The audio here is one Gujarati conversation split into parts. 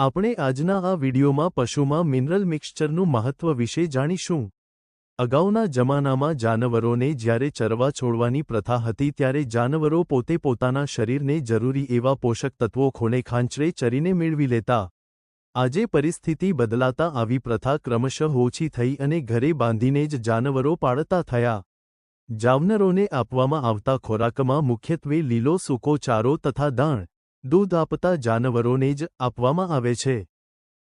આપણે આજના આ વિડીયોમાં પશુમાં મિનરલ મિક્સચરનું મહત્વ વિશે જાણીશું. અગાઉના જમાનામાં જાનવરોને જ્યારે ચરવા છોડવાની પ્રથા હતી ત્યારે જાનવરો પોતે પોતાના શરીરને જરૂરી એવા પોષક તત્વો ખોણે ખાંચરે ચરીને મેળવી લેતા. આજે પરિસ્થિતિ બદલાતા આવી પ્રથા ક્રમશઃ ઓછી થઈ અને ઘરે બાંધીને જ જાનવરો પાળતા થયા. જાવનરોને આપવામાં આવતા ખોરાકમાં મુખ્યત્વે લીલો સૂકો ચારો તથા દાણ દૂધ આપતા જાનવરોને જ આપવામાં આવે છે.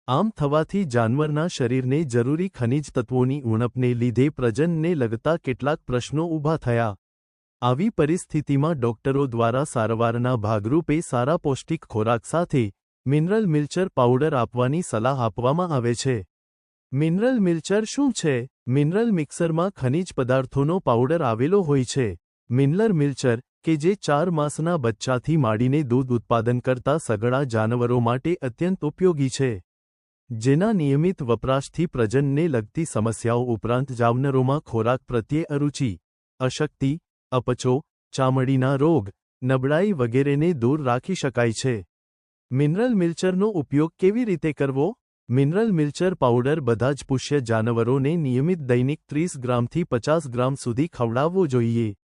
આમ થવાથી જાનવરના શરીરને જરૂરી ખનિજ તત્વોની ઉણપને લીધે પ્રજનને લગતા કેટલાક પ્રશ્નો ઊભા થયા. આવી પરિસ્થિતિમાં ડોક્ટરો દ્વારા સારવારના ભાગરૂપે સારા પૌષ્ટિક ખોરાક સાથે મિનરલ મિલ્ચર પાવડર આપવાની સલાહ આપવામાં આવે છે. મિનરલ મિલ્ચર શું છે? મિનરલ મિક્સરમાં ખનિજ પદાર્થોનો પાવડર આવેલો હોય છે. મિનરલ મિલ્ચર કે જે ચાર માસના બચ્ચાથી માંડીને દૂધ ઉત્પાદન કરતા સગળા જાનવરો માટે અત્યંત ઉપયોગી છે. જેના નિયમિત વપરાશથી પ્રજનને લગતી સમસ્યાઓ ઉપરાંત જાવનરોમાં ખોરાક પ્રત્યે અરુચિ, અશક્તિ, અપચો, ચામડીના રોગ, નબળાઈ વગેરેને દૂર રાખી શકાય છે. મિનરલ મિલ્ચરનો ઉપયોગ કેવી રીતે કરવો? મિનરલ મિલ્ચર પાવડર બધા જ પુષ્ય જાનવરોને નિયમિત દૈનિક ત્રીસ ગ્રામથી પચાસ ગ્રામ સુધી ખવડાવવો જોઈએ.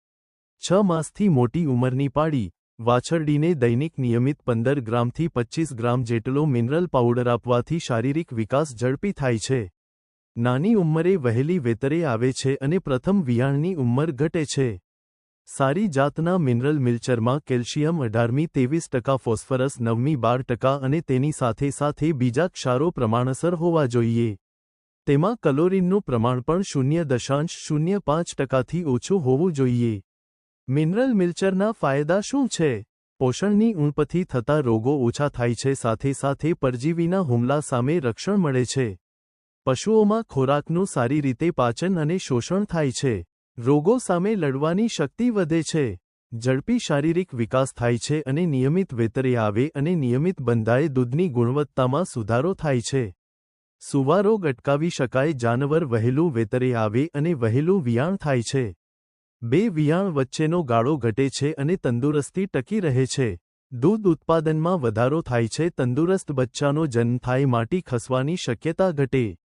છ માસથી મોટી ઉંમરની પાડી વાછરડીને દૈનિક નિયમિત પંદર ગ્રામથી પચ્ચીસ ગ્રામ જેટલો મિનરલ પાવડર આપવાથી શારીરિક વિકાસ ઝડપી થાય છે. નાની ઉંમરે વહેલી વેતરે આવે છે અને પ્રથમ વિયાણની ઉંમર ઘટે છે. સારી જાતના મિનરલ મિલ્ચરમાં કેલ્શિયમ અઢારમી તેવીસ ટકા ફોસ્ફરસ નવમી બાર ટકા અને તેની સાથે સાથે બીજા ક્ષારો પ્રમાણસર હોવા જોઈએ. તેમાં કલોરીનનું પ્રમાણ પણ શૂન્ય દશાંશ શૂન્ય પાંચ ટકાથી ઓછું હોવું જોઈએ. મિનરલ મિલ્ચરના ફાયદા શું છે? પોષણની ઉણપથી થતા રોગો ઓછા થાય છે, સાથે સાથે પરજીવીના હુમલા સામે રક્ષણ મળે છે. પશુઓમાં ખોરાકનું સારી રીતે પાચન અને શોષણ થાય છે. રોગો સામે લડવાની શક્તિ વધે છે. ઝડપી શારીરિક વિકાસ થાય છે અને નિયમિત વેતરે આવે અને નિયમિત બંધાએ દૂધની ગુણવત્તામાં સુધારો થાય છે. સુવારોગ અટકાવી શકાય, જાનવર વહેલું વેતરે આવે અને વહેલું વિયાણ થાય છે. બે વિયાણ વચ્ચેનો ગાળો ઘટે છે અને તંદુરસ્તી ટકી રહે છે. દૂધ ઉત્પાદનમાં વધારો થાય છે. તંદુરસ્ત બચ્ચાનો જન્મ થાય, માટી ખસવાની શક્યતા ઘટે.